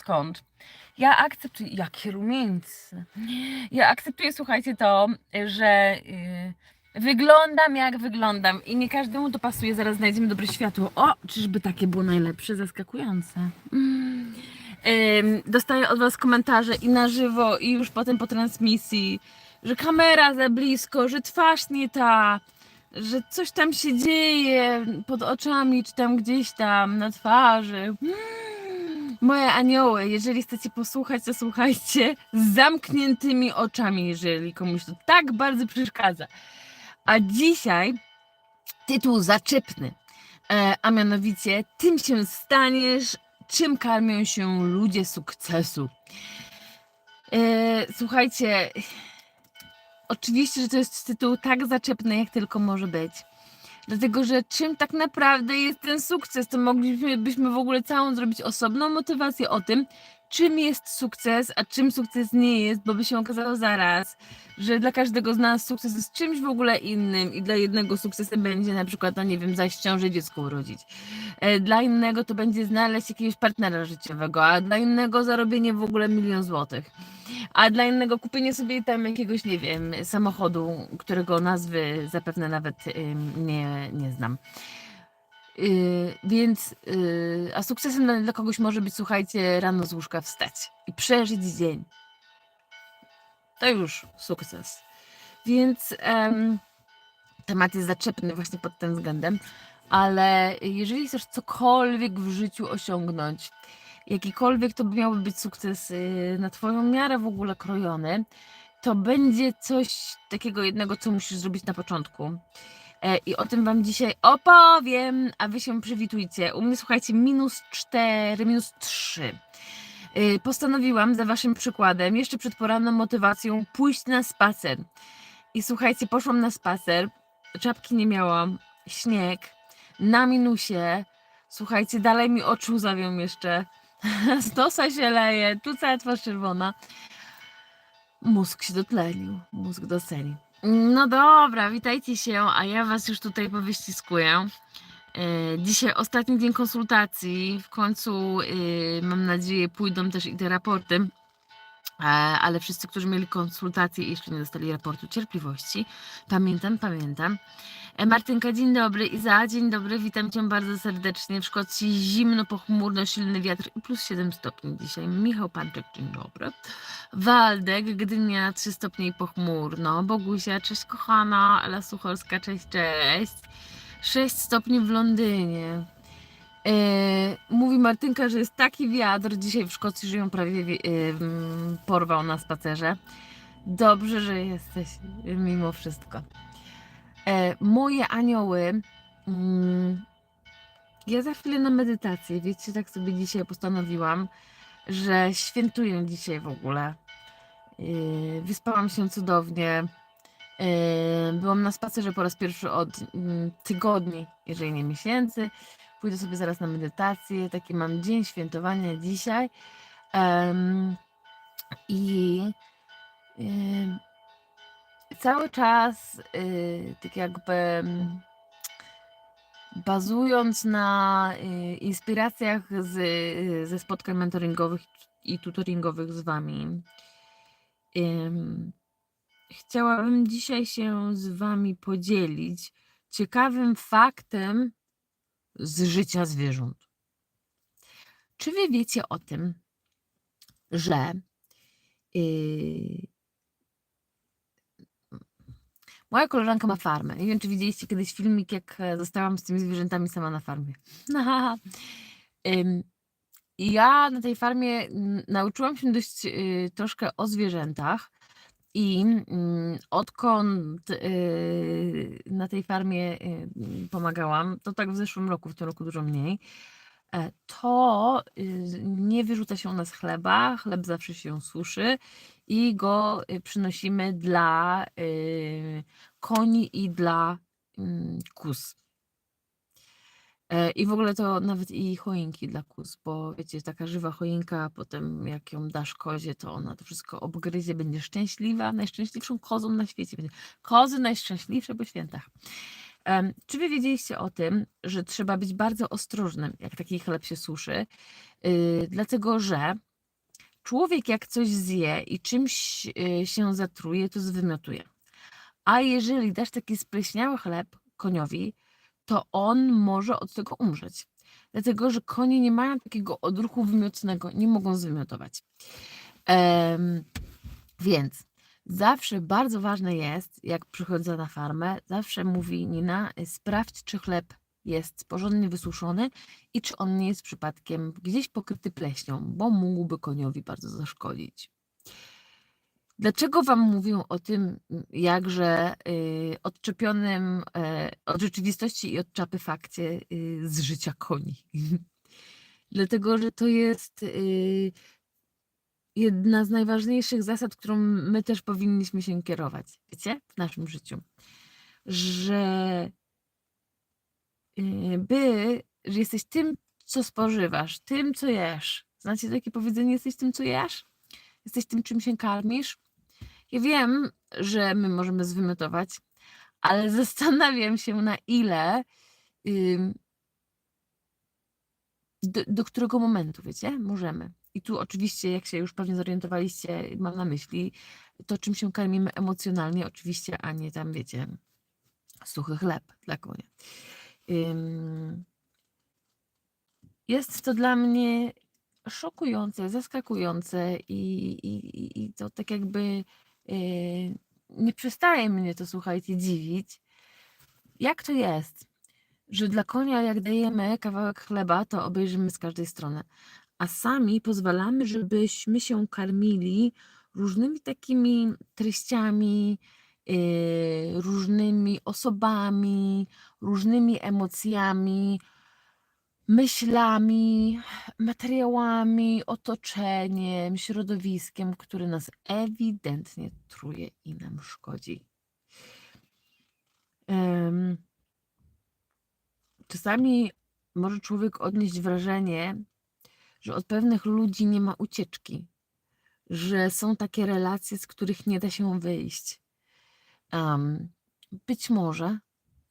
skąd. Ja akceptuję, jakie rumieńce. Ja akceptuję, słuchajcie, to, że yy, wyglądam jak wyglądam i nie każdemu to pasuje. Zaraz znajdziemy dobre światło. O, czyżby takie było najlepsze, zaskakujące. Mm. Ym, dostaję od Was komentarze i na żywo, i już potem po transmisji, że kamera za blisko, że twarz nie ta, że coś tam się dzieje pod oczami, czy tam gdzieś tam na twarzy. Mm, Moje anioły, jeżeli chcecie posłuchać, to słuchajcie z zamkniętymi oczami, jeżeli komuś to tak bardzo przeszkadza. A dzisiaj tytuł zaczepny, e, a mianowicie tym się staniesz, czym karmią się ludzie sukcesu. E, słuchajcie, oczywiście, że to jest tytuł tak zaczepny, jak tylko może być. Dlatego, że czym tak naprawdę jest ten sukces, to moglibyśmy byśmy w ogóle całą zrobić osobną motywację o tym, czym jest sukces, a czym sukces nie jest, bo by się okazało zaraz, że dla każdego z nas sukces jest czymś w ogóle innym i dla jednego sukcesem będzie na przykład, no nie wiem, zaś w ciąży dziecko urodzić. E, Dla innego to będzie znaleźć jakiegoś partnera życiowego, a dla innego zarobienie w ogóle milion złotych. A dla innego kupienie sobie tam jakiegoś, nie wiem, samochodu, którego nazwy zapewne nawet nie, nie znam. Yy, więc, yy, a sukcesem dla, dla kogoś może być, słuchajcie, rano z łóżka wstać i przeżyć dzień. To już sukces. Więc em, temat jest zaczepny właśnie pod tym względem, ale jeżeli chcesz cokolwiek w życiu osiągnąć, jakikolwiek to miałby być sukces yy, na Twoją miarę w ogóle krojony, to będzie coś takiego jednego, co musisz zrobić na początku. E, I o tym Wam dzisiaj opowiem, a Wy się przywitujcie. U mnie słuchajcie, minus 4, minus 3. Yy, Postanowiłam za Waszym przykładem, jeszcze przed poranną motywacją, pójść na spacer. I słuchajcie, poszłam na spacer, czapki nie miałam, śnieg, na minusie. Słuchajcie, dalej mi oczu zawią jeszcze. Z nosa się leje, tu cała twarz czerwona. Mózg się dotlenił, mózg docenił. No dobra, witajcie się, a ja was już tutaj powyściskuję. E, Dzisiaj ostatni dzień konsultacji. W końcu e, mam nadzieję pójdą też i te raporty. E, Ale wszyscy, którzy mieli konsultacje i jeszcze nie dostali raportu cierpliwości, pamiętam, pamiętam. E, Martynka, dzień dobry. Iza, dzień dobry. Witam cię bardzo serdecznie. W Szkocji zimno, pochmurno, silny wiatr i plus 7 stopni dzisiaj. Michał Panczyk, dzień dobry. Waldek, Gdynia 3 stopnie i pochmurno. Bogusia, cześć kochana. Ela Sucholska, cześć, cześć. 6 stopni w Londynie. E, mówi Martynka, że jest taki wiatr dzisiaj w Szkocji, że ją prawie wi- mm, porwał na spacerze. Dobrze, że jesteś mimo wszystko. E, moje anioły. Mm, ja za chwilę na medytację, wiecie, tak sobie dzisiaj postanowiłam, że świętuję dzisiaj w ogóle. Yy, Wyspałam się cudownie. Yy, Byłam na spacerze po raz pierwszy od mm, tygodni, jeżeli nie miesięcy. Pójdę sobie zaraz na medytację. Taki mam dzień świętowania dzisiaj. I cały czas yy, tak jakby mm, bazując na y, inspiracjach z, y, ze spotkań mentoringowych i tutoringowych z Wami, ym, chciałabym dzisiaj się z Wami podzielić ciekawym faktem z życia zwierząt. Czy Wy wiecie o tym, że y, Moja koleżanka ma farmę. Nie wiem, czy widzieliście kiedyś filmik, jak e, zostałam z tymi zwierzętami sama na farmie. Ja na tej farmie mm, nauczyłam się dość y, troszkę o zwierzętach. I mm, odkąd y, na tej farmie pomagałam, to tak w zeszłym roku, w tym roku dużo mniej, e, to y, nie wyrzuca się u nas chleba, chleb zawsze się suszy i go y, przynosimy dla y, koni i dla mm, kóz. E, I w ogóle to nawet i choinki dla kóz, bo wiecie, taka żywa choinka, potem jak ją dasz kozie, to ona to wszystko obgryzie, będzie szczęśliwa, najszczęśliwszą kozą na świecie będzie. Kozy najszczęśliwsze po świętach. Czy wy wiedzieliście o tym, że trzeba być bardzo ostrożnym, jak taki chleb się suszy? Yy, dlatego, że człowiek jak coś zje i czymś y, się zatruje, to zwymiotuje. A jeżeli dasz taki spleśniały chleb koniowi, to on może od tego umrzeć. Dlatego, że konie nie mają takiego odruchu wymiotnego, nie mogą zwymiotować. Em, więc zawsze bardzo ważne jest, jak przychodzę na farmę, zawsze mówi Nina, y, sprawdź, czy chleb jest porządnie wysuszony i czy on nie jest przypadkiem gdzieś pokryty pleśnią, bo mógłby koniowi bardzo zaszkodzić. Dlaczego Wam mówię o tym jakże y, odczepionym e, od rzeczywistości i od czapy fakcie y, z życia koni? Dlatego, że to jest jedna z najważniejszych zasad, którą my też powinniśmy się kierować, wiecie, w naszym życiu. Że y, by, że jesteś tym, co spożywasz, tym, co jesz. Znacie takie powiedzenie, jesteś tym, co jesz? Jesteś tym, czym się karmisz? Ja wiem, że my możemy zwymiotować, ale zastanawiam się, na ile do, do którego momentu, wiecie, możemy. I tu oczywiście, jak się już pewnie zorientowaliście, mam na myśli to, czym się karmimy emocjonalnie, oczywiście, a nie tam, wiecie, suchy chleb dla konia. Jest to dla mnie szokujące, zaskakujące i, i, i to tak jakby yy, nie przestaje mnie to, słuchajcie, dziwić. Jak to jest, że dla konia, jak dajemy kawałek chleba, to obejrzymy z każdej strony, a sami pozwalamy, żebyśmy się karmili różnymi takimi treściami, yy, różnymi osobami, różnymi emocjami, myślami, materiałami, otoczeniem, środowiskiem, które nas ewidentnie truje i nam szkodzi. Em, Czasami może człowiek odnieść wrażenie, że od pewnych ludzi nie ma ucieczki, że są takie relacje, z których nie da się wyjść. Em, być może,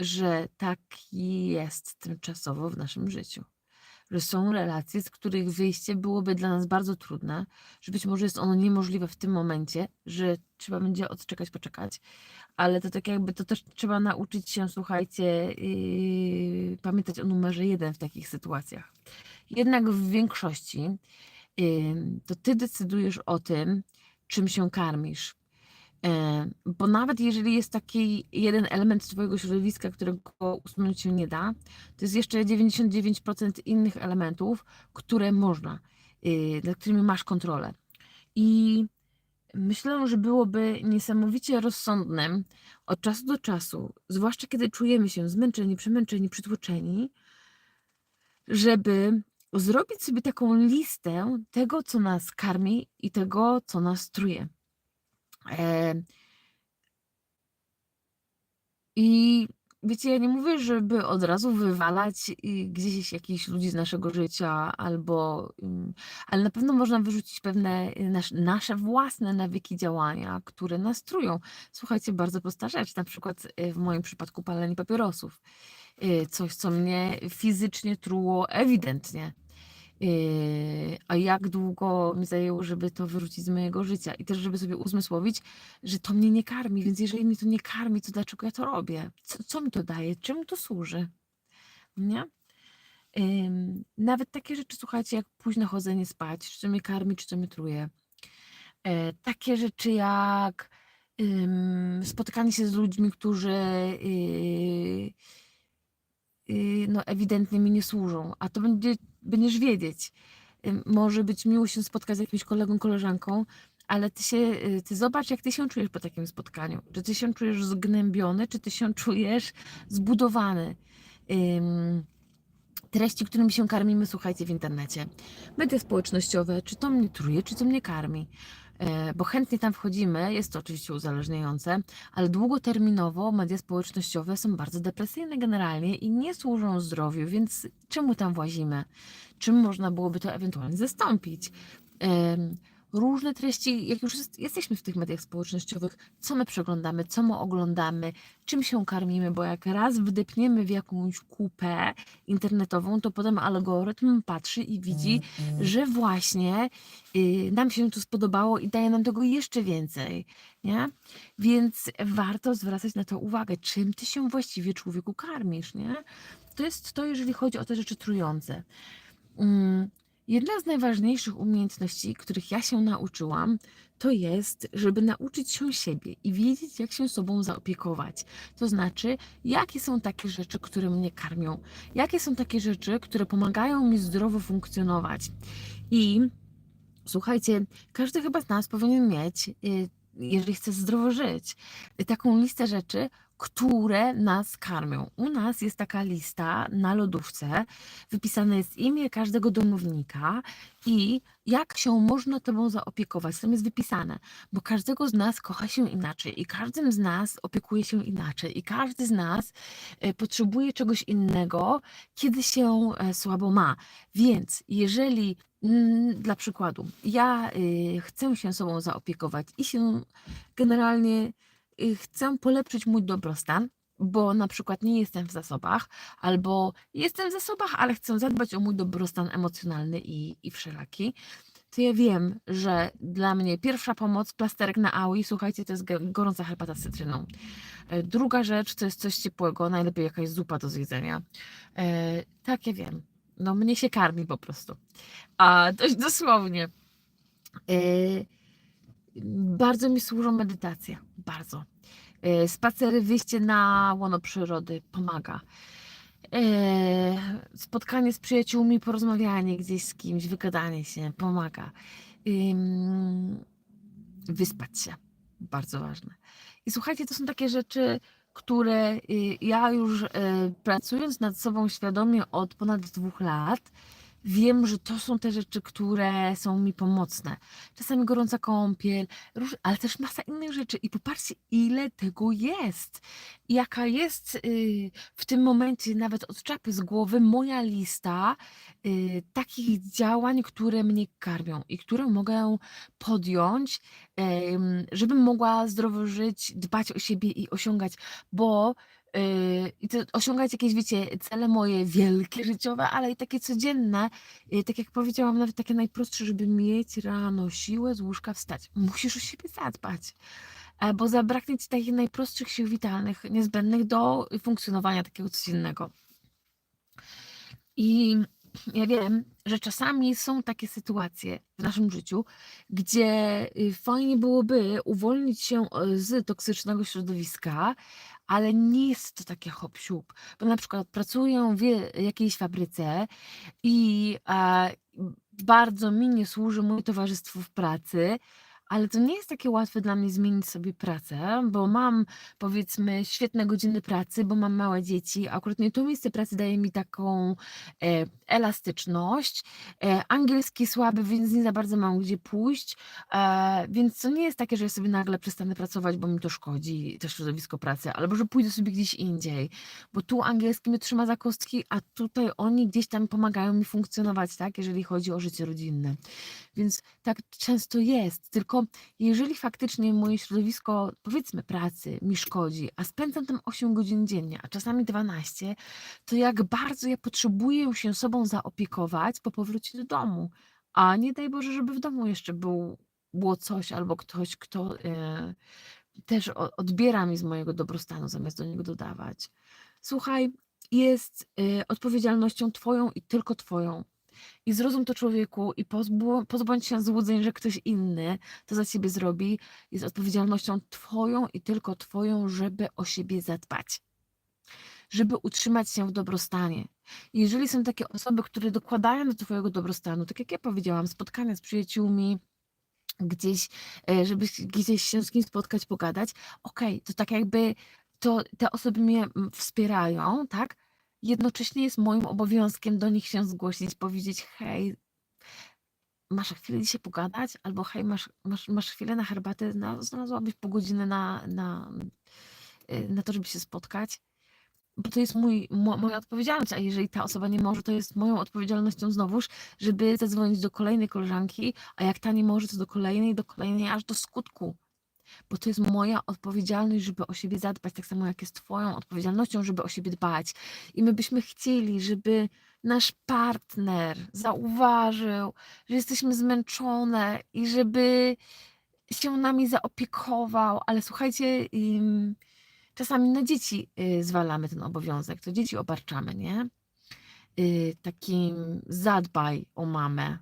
że tak jest tymczasowo w naszym życiu. Że są relacje, z których wyjście byłoby dla nas bardzo trudne, że być może jest ono niemożliwe w tym momencie, że trzeba będzie odczekać, poczekać, ale to tak jakby to też trzeba nauczyć się, słuchajcie, yy, pamiętać o numerze jeden w takich sytuacjach. Jednak w większości yy, to ty decydujesz o tym, czym się karmisz. E, Bo nawet jeżeli jest taki jeden element twojego środowiska, którego usunąć się nie da, to jest jeszcze 99% innych elementów, które można, yy, nad którymi masz kontrolę. I myślę, że byłoby niesamowicie rozsądnym od czasu do czasu, zwłaszcza kiedy czujemy się zmęczeni, przemęczeni, przytłoczeni, żeby zrobić sobie taką listę tego, co nas karmi i tego, co nas truje. I wiecie, ja nie mówię, żeby od razu wywalać y, gdzieś jakichś ludzi z naszego życia, albo, ale na pewno można wyrzucić pewne y, nasz, nasze własne nawyki działania, które nas trują. Słuchajcie, bardzo prosta rzecz, na przykład y, w moim przypadku palenie papierosów. Coś, co mnie fizycznie truło ewidentnie. Yy, a jak długo mi zajęło, żeby to wyrzucić z mojego życia i też, żeby sobie uzmysłowić, że to mnie nie karmi, więc jeżeli mnie to nie karmi, to dlaczego ja to robię? Co, co mi to daje? Czemu to służy? Nie? Nawet takie rzeczy, słuchajcie, jak późno chodzenie spać, czy to mnie karmi, czy to mnie truje. E, takie rzeczy jak spotykanie się z ludźmi, którzy yy, no, ewidentnie mi nie służą, a to będzie, będziesz wiedzieć. Ym, Może być miło się spotkać z jakimś kolegą, koleżanką, ale ty się, y, ty zobacz, jak ty się czujesz po takim spotkaniu. Czy ty się czujesz zgnębiony, czy ty się czujesz zbudowany. Treści, którymi się karmimy, słuchajcie w internecie. Media społecznościowe, czy to mnie truje, czy to mnie karmi. E, Bo chętnie tam wchodzimy, jest to oczywiście uzależniające, ale długoterminowo media społecznościowe są bardzo depresyjne generalnie i nie służą zdrowiu, więc czemu tam włazimy? Czym można byłoby to ewentualnie zastąpić? Różne treści, jak już jest, jesteśmy w tych mediach społecznościowych, co my przeglądamy, co my oglądamy, czym się karmimy, bo jak raz wdepniemy w jakąś kupę internetową, to potem algorytm patrzy i widzi, że właśnie y, nam się to spodobało i daje nam tego jeszcze więcej, nie? Więc warto zwracać na to uwagę, czym ty się właściwie człowieku karmisz, nie? To jest to, jeżeli chodzi o te rzeczy trujące. Mm, Jedna z najważniejszych umiejętności, których ja się nauczyłam, to jest, żeby nauczyć się siebie i wiedzieć, jak się sobą zaopiekować. To znaczy, jakie są takie rzeczy, które mnie karmią, jakie są takie rzeczy, które pomagają mi zdrowo funkcjonować. I słuchajcie, każdy chyba z nas powinien mieć, y, jeżeli chce zdrowo żyć, taką listę rzeczy, które nas karmią. U nas jest taka lista na lodówce, wypisane jest imię każdego domownika i jak się można tobą zaopiekować. Tam jest wypisane, bo każdego z nas kocha się inaczej i każdym z nas opiekuje się inaczej i każdy z nas e, potrzebuje czegoś innego, kiedy się e, słabo ma. Więc jeżeli mm, dla przykładu ja y, chcę się sobą zaopiekować i się generalnie y, chcę polepszyć mój dobrostan, bo na przykład nie jestem w zasobach, albo jestem w zasobach, ale chcę zadbać o mój dobrostan emocjonalny i, i wszelaki, to ja wiem, że dla mnie pierwsza pomoc, plasterek na aui, słuchajcie, to jest gorąca herbata z cytryną. E, Druga rzecz to jest coś ciepłego, najlepiej jakaś zupa do zjedzenia. E, tak, ja wiem. No mnie się karmi po prostu. A dość dosłownie. E, bardzo mi służą medytacje, bardzo. E, Spacery, wyjście na łono przyrody pomaga. E, Spotkanie z przyjaciółmi, porozmawianie gdzieś z kimś, wygadanie się pomaga. Wyspać się, bardzo ważne. I słuchajcie, to są takie rzeczy, które y, ja już e, pracując nad sobą świadomie od ponad dwóch lat, wiem, że to są te rzeczy, które są mi pomocne. Czasami gorąca kąpiel, ale też masa innych rzeczy. I popatrzcie, ile tego jest. Jaka jest y, w tym momencie, nawet od czapy z głowy, moja lista y, takich działań, które mnie karmią i które mogę podjąć, żebym mogła zdrowo żyć, dbać o siebie i osiągać, bo Yy, i to osiągać jakieś, wiecie, cele moje wielkie, życiowe, ale i takie codzienne, yy, tak jak powiedziałam, nawet takie najprostsze, żeby mieć rano siłę z łóżka wstać. Musisz o siebie zadbać, e, bo zabraknie ci takich najprostszych sił witalnych, niezbędnych do funkcjonowania takiego codziennego. I ja wiem, że czasami są takie sytuacje w naszym życiu, gdzie y, fajnie byłoby uwolnić się e, z toksycznego środowiska, ale nie jest to takie hop siup, bo na przykład pracuję w jakiejś fabryce i e, bardzo mi nie służy moje towarzystwo w pracy, ale to nie jest takie łatwe dla mnie zmienić sobie pracę, bo mam powiedzmy świetne godziny pracy, bo mam małe dzieci. Akurat nie to miejsce pracy daje mi taką e, elastyczność. E, angielski słaby, więc nie za bardzo mam gdzie pójść. E, więc to nie jest takie, że ja sobie nagle przestanę pracować, bo mi to szkodzi, to środowisko pracy, albo że pójdę sobie gdzieś indziej, bo tu angielski mnie trzyma za kostki, a tutaj oni gdzieś tam pomagają mi funkcjonować, tak, jeżeli chodzi o życie rodzinne. Więc tak często jest, tylko jeżeli faktycznie moje środowisko, powiedzmy pracy, mi szkodzi, a spędzam tam 8 godzin dziennie, a czasami 12, to jak bardzo ja potrzebuję się sobą zaopiekować po powrocie do domu. A nie daj Boże, żeby w domu jeszcze był, było coś albo ktoś, kto e, też odbiera mi z mojego dobrostanu, zamiast do niego dodawać. Słuchaj, jest e, odpowiedzialnością Twoją i tylko Twoją. I zrozum to człowieku i pozbądź się złudzeń, że ktoś inny to za ciebie zrobi. Jest odpowiedzialnością Twoją i tylko Twoją, żeby o siebie zadbać żeby utrzymać się w dobrostanie. Jeżeli są takie osoby, które dokładają do Twojego dobrostanu, tak jak ja powiedziałam, spotkania z przyjaciółmi, gdzieś, e, żeby gdzieś się z kimś spotkać, pogadać, okej, to tak jakby to te osoby mnie mm, wspierają, tak? Jednocześnie jest moim obowiązkiem do nich się zgłosić, powiedzieć, hej, masz chwilę dzisiaj pogadać? Albo hej, masz, masz, masz chwilę na herbatę? Na, znalazłabyś pół godziny na, na, y, na to, żeby się spotkać? bo to jest mój, mo, moja odpowiedzialność, a jeżeli ta osoba nie może, to jest moją odpowiedzialnością znowuż, żeby zadzwonić do kolejnej koleżanki, a jak ta nie może, to do kolejnej, do kolejnej, aż do skutku. Bo to jest moja odpowiedzialność, żeby o siebie zadbać, tak samo jak jest Twoją odpowiedzialnością, żeby o siebie dbać. I my byśmy chcieli, żeby nasz partner zauważył, że jesteśmy zmęczone i żeby się nami zaopiekował, ale słuchajcie, czasami na dzieci y, zwalamy ten obowiązek, to dzieci obarczamy, nie? Y, takim zadbaj o mamę,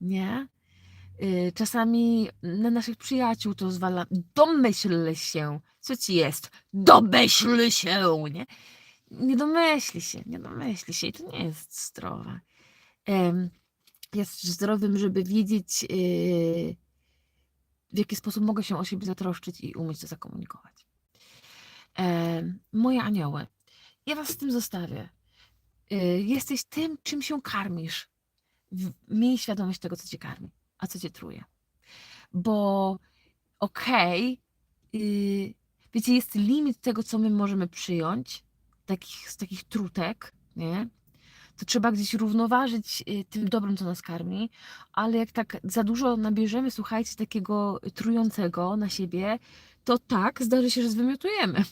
nie? Y, czasami na naszych przyjaciół to zwala, domyśl się, co ci jest, domyśl się, nie? Nie domyśli się, nie domyśli się i to nie jest zdrowe. Jest zdrowym, żeby wiedzieć, y, w jaki sposób mogę się o siebie zatroszczyć i umieć to zakomunikować. Moje anioły, ja was z tym zostawię. Y, Jesteś tym, czym się karmisz. Miej świadomość tego, co cię karmi, a co cię truje. Bo okej, y, wiecie, jest limit tego, co my możemy przyjąć, takich, z takich trutek, nie? To trzeba gdzieś równoważyć y, tym dobrym, co nas karmi, ale jak tak za dużo nabierzemy, słuchajcie, takiego trującego na siebie, to tak, zdarzy się, że zwymiotujemy.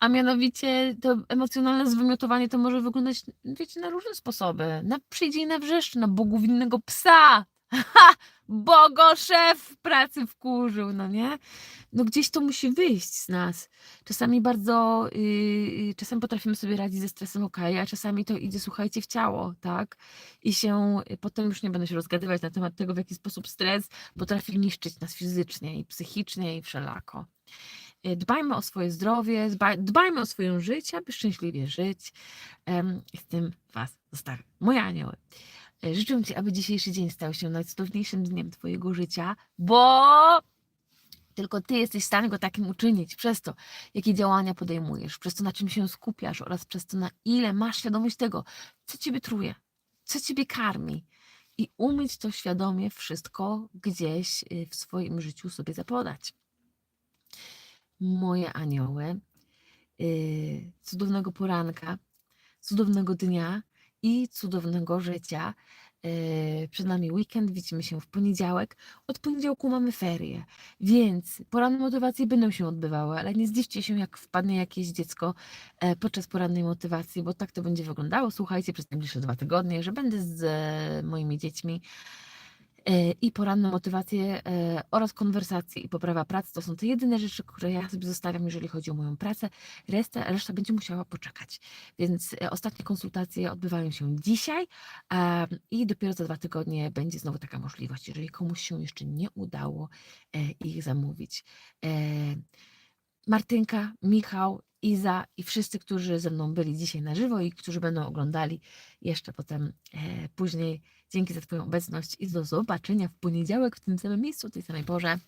A mianowicie to emocjonalne zwymiotowanie to może wyglądać, wiecie, na różne sposoby. Na przyjdzie i na wrzeszczy, na Bogu winnego psa. Ha! Bo go szef pracy wkurzył, no nie? No gdzieś to musi wyjść z nas. Czasami bardzo, yy, czasem potrafimy sobie radzić ze stresem, ok, a czasami to idzie, słuchajcie, w ciało, tak? I się, y, potem już nie będę się rozgadywać na temat tego, w jaki sposób stres potrafi niszczyć nas fizycznie i psychicznie i wszelako. Y, Dbajmy o swoje zdrowie, dbaj, dbajmy o swoje życie, aby szczęśliwie żyć. Z tym Was zostawiam. Moje anioły. Y, Życzę Ci, aby dzisiejszy dzień stał się najcudowniejszym dniem Twojego życia, bo tylko Ty jesteś w stanie go takim uczynić przez to, jakie działania podejmujesz, przez to, na czym się skupiasz oraz przez to, na ile masz świadomość tego, co Ciebie truje, co Ciebie karmi i umieć to świadomie wszystko gdzieś y, w swoim życiu sobie zapodać. Moje anioły, y, cudownego poranka, cudownego dnia i cudownego życia. Y, Przed nami weekend, widzimy się w poniedziałek. Od poniedziałku mamy ferie, więc poranne motywacje będą się odbywały, ale nie zdziwcie się, jak wpadnie jakieś dziecko e, podczas porannej motywacji, bo tak to będzie wyglądało. Słuchajcie, przez najbliższe dwa tygodnie, że będę z e, moimi dziećmi e, i poranne motywacje e, oraz konwersacje i poprawa pracy to są te jedyne rzeczy, które ja sobie zostawiam, jeżeli chodzi o moją pracę. Reszta, reszta będzie musiała poczekać. Więc e, ostatnie konsultacje odbywają się dzisiaj i dopiero za dwa tygodnie będzie znowu taka możliwość, jeżeli komuś się jeszcze nie udało e, ich zamówić. E, Martynka, Michał, Iza i wszyscy, którzy ze mną byli dzisiaj na żywo i którzy będą oglądali jeszcze potem e, później. Dzięki za Twoją obecność i do zobaczenia w poniedziałek w tym samym miejscu, o tej samej porze.